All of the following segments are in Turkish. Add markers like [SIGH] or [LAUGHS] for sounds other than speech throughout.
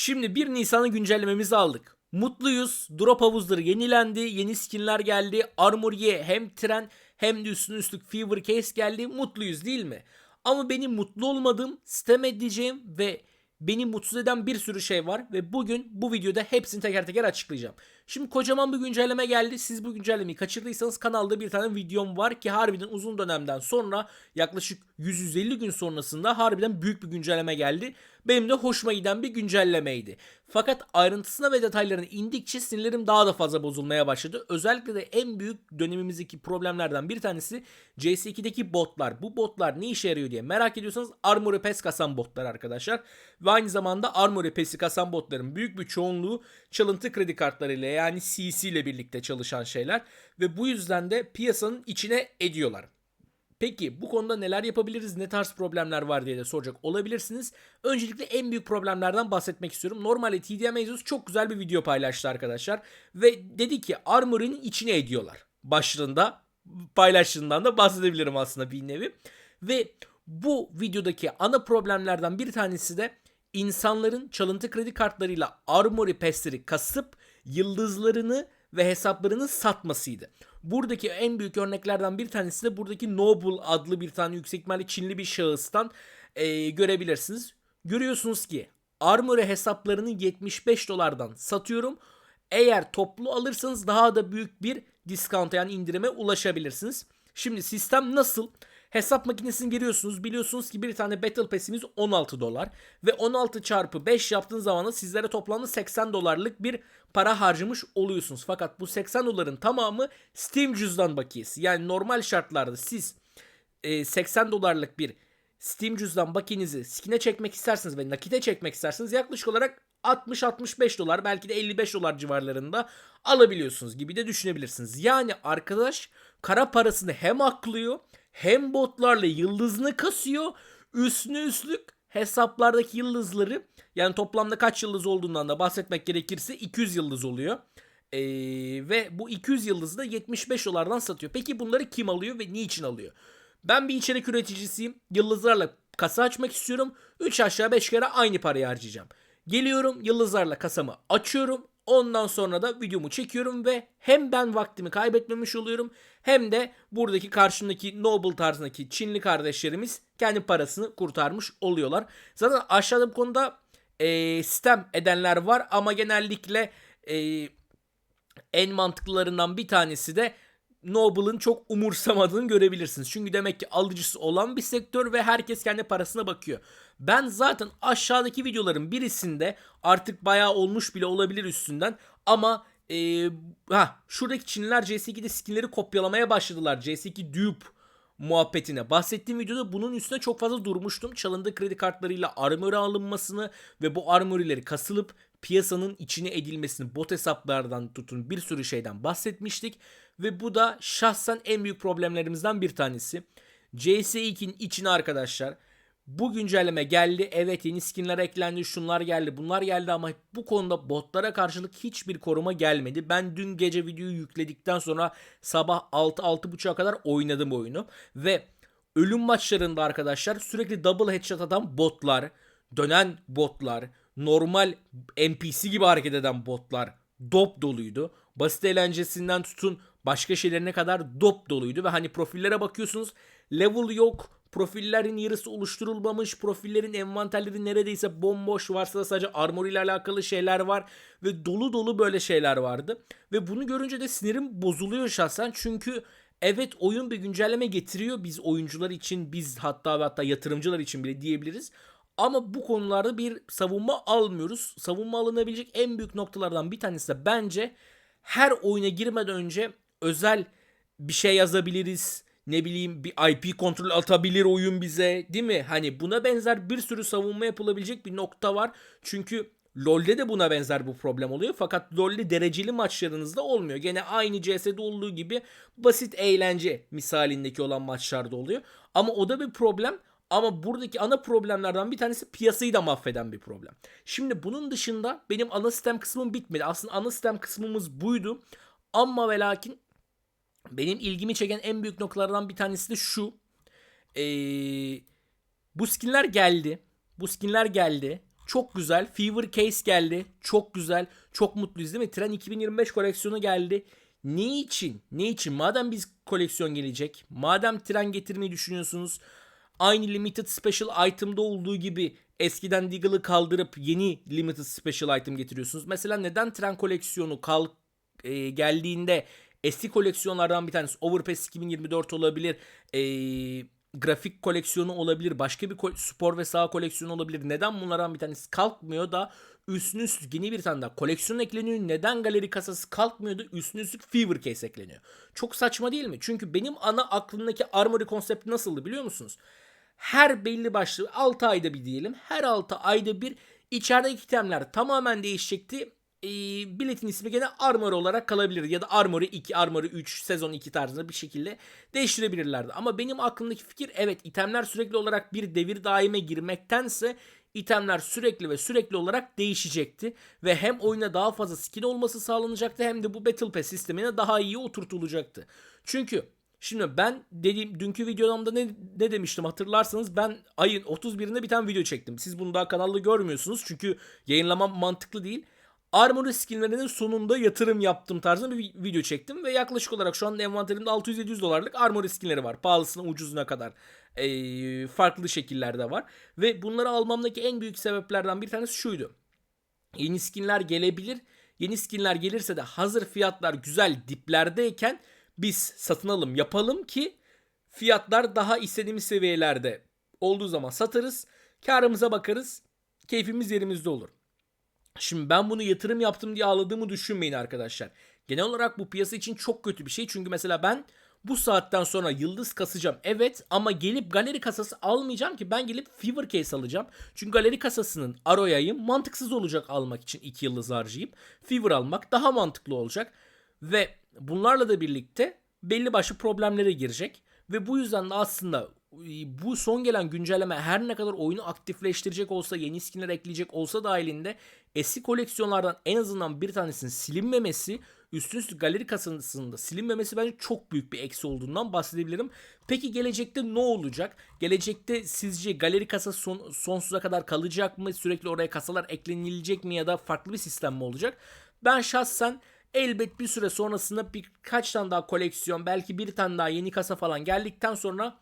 Şimdi 1 Nisan'ı güncellememizi aldık. Mutluyuz. Drop havuzları yenilendi. Yeni skinler geldi. Armory'e hem tren hem de üstüne üstlük Fever Case geldi. Mutluyuz değil mi? Ama benim mutlu olmadığım, sistem edeceğim ve beni mutsuz eden bir sürü şey var ve bugün bu videoda hepsini teker teker açıklayacağım. Şimdi kocaman bir güncelleme geldi. Siz bu güncellemeyi kaçırdıysanız kanalda bir tane videom var ki harbiden uzun dönemden sonra yaklaşık 150 gün sonrasında harbiden büyük bir güncelleme geldi. Benim de hoşuma giden bir güncellemeydi. Fakat ayrıntısına ve detaylarına indikçe sinirlerim daha da fazla bozulmaya başladı. Özellikle de en büyük dönemimizdeki problemlerden bir tanesi CS2'deki botlar. Bu botlar ne işe yarıyor diye merak ediyorsanız Armory Pass kasan botlar arkadaşlar. Ve aynı zamanda Armory Pass'i kasan botların büyük bir çoğunluğu çalıntı kredi kartlarıyla yani CC ile birlikte çalışan şeyler. Ve bu yüzden de piyasanın içine ediyorlar. Peki bu konuda neler yapabiliriz, ne tarz problemler var diye de soracak olabilirsiniz. Öncelikle en büyük problemlerden bahsetmek istiyorum. Normalde TDM Asus çok güzel bir video paylaştı arkadaşlar. Ve dedi ki Armory'nin içine ediyorlar. Başlığında paylaştığından da bahsedebilirim aslında bir nevi. Ve bu videodaki ana problemlerden bir tanesi de insanların çalıntı kredi kartlarıyla Armory Pass'leri kasıp yıldızlarını ve hesaplarını satmasıydı. Buradaki en büyük örneklerden bir tanesi de buradaki Noble adlı bir tane yüksek ihtimalle Çinli bir şahıstan eee, görebilirsiniz. Görüyorsunuz ki Armory hesaplarını 75 dolardan satıyorum. Eğer toplu alırsanız daha da büyük bir discount'a yani indirime ulaşabilirsiniz. Şimdi sistem nasıl? Hesap makinesini giriyorsunuz. Biliyorsunuz ki bir tane Battle Pass'imiz 16 dolar. Ve 16 çarpı 5 yaptığınız zaman da sizlere toplamda 80 dolarlık bir para harcamış oluyorsunuz. Fakat bu 80 doların tamamı Steam cüzdan bakiyesi. Yani normal şartlarda siz e, 80 dolarlık bir Steam cüzdan bakiyenizi skine çekmek isterseniz ve nakite çekmek isterseniz yaklaşık olarak 60-65 dolar belki de 55 dolar civarlarında alabiliyorsunuz gibi de düşünebilirsiniz. Yani arkadaş kara parasını hem aklıyor hem botlarla yıldızını kasıyor üstüne üstlük hesaplardaki yıldızları yani toplamda kaç yıldız olduğundan da bahsetmek gerekirse 200 yıldız oluyor. Ee, ve bu 200 yıldızı da 75 dolardan satıyor. Peki bunları kim alıyor ve niçin alıyor? Ben bir içerik üreticisiyim. Yıldızlarla kasa açmak istiyorum. 3 aşağı 5 kere aynı parayı harcayacağım. Geliyorum yıldızlarla kasamı açıyorum. Ondan sonra da videomu çekiyorum ve hem ben vaktimi kaybetmemiş oluyorum hem de buradaki karşımdaki Noble tarzındaki Çinli kardeşlerimiz kendi parasını kurtarmış oluyorlar. Zaten aşağıda bu konuda e, sistem edenler var ama genellikle e, en mantıklılarından bir tanesi de Noble'ın çok umursamadığını görebilirsiniz. Çünkü demek ki alıcısı olan bir sektör ve herkes kendi parasına bakıyor. Ben zaten aşağıdaki videoların birisinde artık bayağı olmuş bile olabilir üstünden ama e, ha şuradaki Çinliler CS2'de skinleri kopyalamaya başladılar. CS2 dupe muhabbetine. Bahsettiğim videoda bunun üstüne çok fazla durmuştum. Çalındığı kredi kartlarıyla armor alınmasını ve bu armorileri kasılıp piyasanın içine edilmesini bot hesaplardan tutun bir sürü şeyden bahsetmiştik. Ve bu da şahsen en büyük problemlerimizden bir tanesi. CS2'nin içine arkadaşlar bu güncelleme geldi. Evet yeni skinler eklendi. Şunlar geldi. Bunlar geldi ama bu konuda botlara karşılık hiçbir koruma gelmedi. Ben dün gece videoyu yükledikten sonra sabah 6-6.30'a kadar oynadım oyunu. Ve ölüm maçlarında arkadaşlar sürekli double headshot atan botlar, dönen botlar, normal NPC gibi hareket eden botlar dop doluydu. Basit eğlencesinden tutun başka şeylerine kadar dop doluydu ve hani profillere bakıyorsunuz level yok. Profillerin yarısı oluşturulmamış. Profillerin envanterleri neredeyse bomboş. Varsa da sadece armor ile alakalı şeyler var. Ve dolu dolu böyle şeyler vardı. Ve bunu görünce de sinirim bozuluyor şahsen. Çünkü evet oyun bir güncelleme getiriyor. Biz oyuncular için biz hatta ve hatta yatırımcılar için bile diyebiliriz. Ama bu konularda bir savunma almıyoruz. Savunma alınabilecek en büyük noktalardan bir tanesi de bence her oyuna girmeden önce özel bir şey yazabiliriz. Ne bileyim bir IP kontrol atabilir oyun bize değil mi? Hani buna benzer bir sürü savunma yapılabilecek bir nokta var. Çünkü LoL'de de buna benzer bu problem oluyor. Fakat LoL'de dereceli maçlarınızda olmuyor. Gene aynı CS'de olduğu gibi basit eğlence misalindeki olan maçlarda oluyor. Ama o da bir problem. Ama buradaki ana problemlerden bir tanesi piyasayı da mahveden bir problem. Şimdi bunun dışında benim ana sistem kısmım bitmedi. Aslında ana sistem kısmımız buydu. Ama ve lakin benim ilgimi çeken en büyük noktalardan bir tanesi de şu. Ee, bu skinler geldi. Bu skinler geldi. Çok güzel. Fever Case geldi. Çok güzel. Çok mutluyuz değil mi? Tren 2025 koleksiyonu geldi. Ne için? Ne için? Madem biz koleksiyon gelecek. Madem tren getirmeyi düşünüyorsunuz. Aynı limited special item'da olduğu gibi eskiden Deagle'ı kaldırıp yeni limited special item getiriyorsunuz. Mesela neden tren koleksiyonu kal e, geldiğinde eski koleksiyonlardan bir tanesi Overpass 2024 olabilir. E, grafik koleksiyonu olabilir. Başka bir spor ve saha koleksiyonu olabilir. Neden bunlardan bir tanesi kalkmıyor da üstüne üstlük yeni bir tane daha koleksiyon ekleniyor. Neden galeri kasası kalkmıyor da üstüne üstlük Fever Case ekleniyor. Çok saçma değil mi? Çünkü benim ana aklımdaki Armory konsepti nasıldı biliyor musunuz? Her belli başlı 6 ayda bir diyelim. Her 6 ayda bir içerideki itemler tamamen değişecekti. E, biletin ismi gene Armory olarak kalabilir ya da Armory 2, Armory 3, sezon 2 tarzında bir şekilde değiştirebilirlerdi. Ama benim aklımdaki fikir evet itemler sürekli olarak bir devir daime girmektense itemler sürekli ve sürekli olarak değişecekti ve hem oyuna daha fazla skin olması sağlanacaktı hem de bu Battle Pass sistemine daha iyi oturtulacaktı. Çünkü Şimdi ben dediğim dünkü videomda ne, ne demiştim hatırlarsanız ben ayın 31'inde bir tane video çektim. Siz bunu daha kanalda görmüyorsunuz çünkü yayınlamam mantıklı değil. Armory skinlerinin sonunda yatırım yaptım tarzında bir video çektim ve yaklaşık olarak şu an envanterimde 600-700 dolarlık armory skinleri var. Pahalısına ucuzuna kadar ee, farklı şekillerde var. Ve bunları almamdaki en büyük sebeplerden bir tanesi şuydu. Yeni skinler gelebilir. Yeni skinler gelirse de hazır fiyatlar güzel diplerdeyken biz satın alım yapalım ki fiyatlar daha istediğimiz seviyelerde olduğu zaman satarız. Karımıza bakarız. Keyfimiz yerimizde olur. Şimdi ben bunu yatırım yaptım diye ağladığımı düşünmeyin arkadaşlar. Genel olarak bu piyasa için çok kötü bir şey. Çünkü mesela ben bu saatten sonra yıldız kasacağım. Evet ama gelip galeri kasası almayacağım ki ben gelip Fever Case alacağım. Çünkü galeri kasasının Aroya'yı mantıksız olacak almak için 2 yıldız harcayıp Fever almak daha mantıklı olacak. Ve bunlarla da birlikte belli başlı problemlere girecek. Ve bu yüzden de aslında bu son gelen güncelleme her ne kadar oyunu aktifleştirecek olsa, yeni skinler ekleyecek olsa dahilinde eski koleksiyonlardan en azından bir tanesinin silinmemesi, üstün üstü galeri kasasında silinmemesi bence çok büyük bir eksi olduğundan bahsedebilirim. Peki gelecekte ne olacak? Gelecekte sizce galeri kasası son, sonsuza kadar kalacak mı? Sürekli oraya kasalar eklenilecek mi ya da farklı bir sistem mi olacak? Ben şahsen elbet bir süre sonrasında birkaç tane daha koleksiyon belki bir tane daha yeni kasa falan geldikten sonra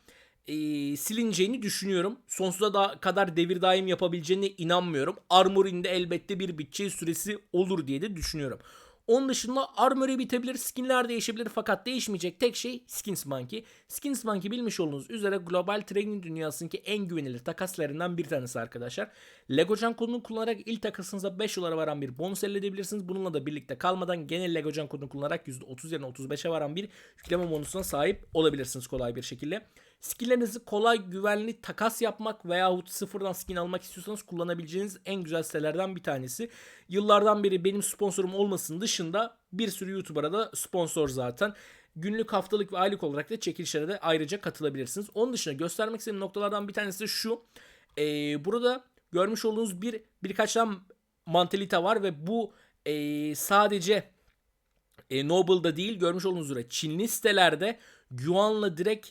e, silineceğini düşünüyorum. Sonsuza da kadar devir daim yapabileceğine inanmıyorum. Armor'in de elbette bir bütçe süresi olur diye de düşünüyorum. Onun dışında armory bitebilir, skinler değişebilir fakat değişmeyecek tek şey Skins Monkey. Skins Monkey bilmiş olduğunuz üzere global trading dünyasındaki en güvenilir takaslarından bir tanesi arkadaşlar. Legocan kodunu kullanarak ilk takasınıza 5 dolara varan bir bonus elde edebilirsiniz. Bununla da birlikte kalmadan genel Legocan kodunu kullanarak %30 yerine 35'e varan bir yükleme bonusuna sahip olabilirsiniz kolay bir şekilde. Skilllerinizi kolay güvenli takas yapmak veyahut sıfırdan skin almak istiyorsanız kullanabileceğiniz en güzel sitelerden bir tanesi. Yıllardan beri benim sponsorum olmasının dışında bir sürü YouTuber'a da sponsor zaten. Günlük, haftalık ve aylık olarak da çekilişlere de ayrıca katılabilirsiniz. Onun dışında göstermek istediğim noktalardan bir tanesi de şu. Ee, burada görmüş olduğunuz bir birkaç tane mantalite var ve bu ee, sadece e, Noble'da değil görmüş olduğunuz üzere Çinli sitelerde Yuan'la direkt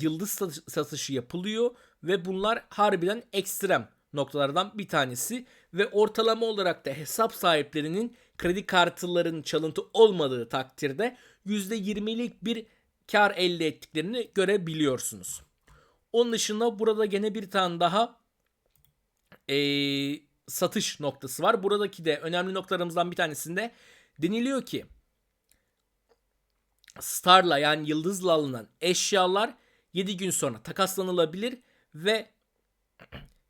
yıldız satışı yapılıyor ve bunlar harbiden ekstrem noktalardan bir tanesi ve ortalama olarak da hesap sahiplerinin kredi kartlarının çalıntı olmadığı takdirde %20'lik bir kar elde ettiklerini görebiliyorsunuz. Onun dışında burada gene bir tane daha ee, satış noktası var. Buradaki de önemli noktalarımızdan bir tanesinde deniliyor ki Star'la yani yıldızla alınan eşyalar 7 gün sonra takaslanılabilir ve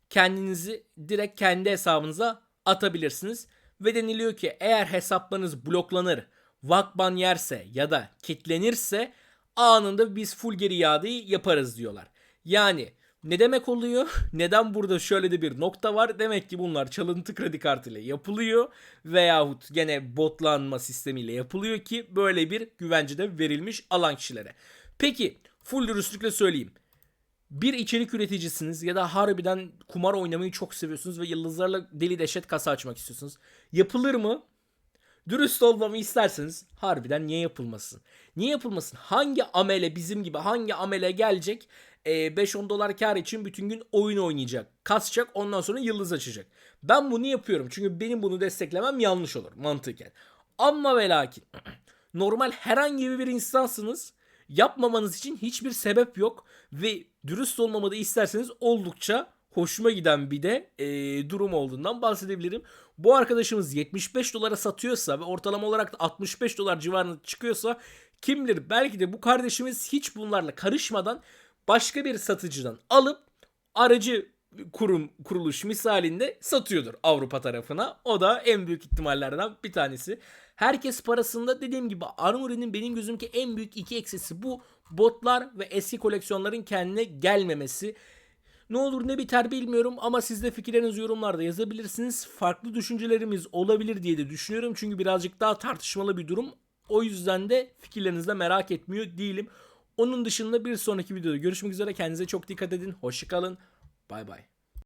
kendinizi direkt kendi hesabınıza atabilirsiniz. Ve deniliyor ki eğer hesaplarınız bloklanır, vakban yerse ya da kitlenirse anında biz full geri iadeyi yaparız diyorlar. Yani ne demek oluyor? [LAUGHS] Neden burada şöyle de bir nokta var? Demek ki bunlar çalıntı kredi kartıyla yapılıyor veyahut gene botlanma sistemiyle yapılıyor ki böyle bir güvence de verilmiş alan kişilere. Peki full dürüstlükle söyleyeyim. Bir içerik üreticisiniz ya da harbiden kumar oynamayı çok seviyorsunuz ve yıldızlarla deli deşet kasa açmak istiyorsunuz. Yapılır mı? Dürüst olmamı isterseniz harbiden niye yapılmasın? Niye yapılmasın? Hangi amele bizim gibi hangi amele gelecek? Ee, 5-10 dolar kar için bütün gün oyun oynayacak. Kasacak ondan sonra yıldız açacak. Ben bunu yapıyorum. Çünkü benim bunu desteklemem yanlış olur mantıken. Ama ve lakin [CLEARS THROAT] normal herhangi bir insansınız. Yapmamanız için hiçbir sebep yok. Ve dürüst olmamı da isterseniz oldukça hoşuma giden bir de e, durum olduğundan bahsedebilirim. Bu arkadaşımız 75 dolara satıyorsa ve ortalama olarak da 65 dolar civarında çıkıyorsa kim bilir belki de bu kardeşimiz hiç bunlarla karışmadan başka bir satıcıdan alıp aracı kurum kuruluş misalinde satıyordur Avrupa tarafına. O da en büyük ihtimallerden bir tanesi. Herkes parasında dediğim gibi Armory'nin benim gözümdeki en büyük iki eksisi bu botlar ve eski koleksiyonların kendine gelmemesi. Ne olur ne biter bilmiyorum ama siz de fikirlerinizi yorumlarda yazabilirsiniz. Farklı düşüncelerimiz olabilir diye de düşünüyorum. Çünkü birazcık daha tartışmalı bir durum. O yüzden de fikirlerinizi de merak etmiyor değilim. Onun dışında bir sonraki videoda görüşmek üzere. Kendinize çok dikkat edin. Hoşçakalın. Bay bay.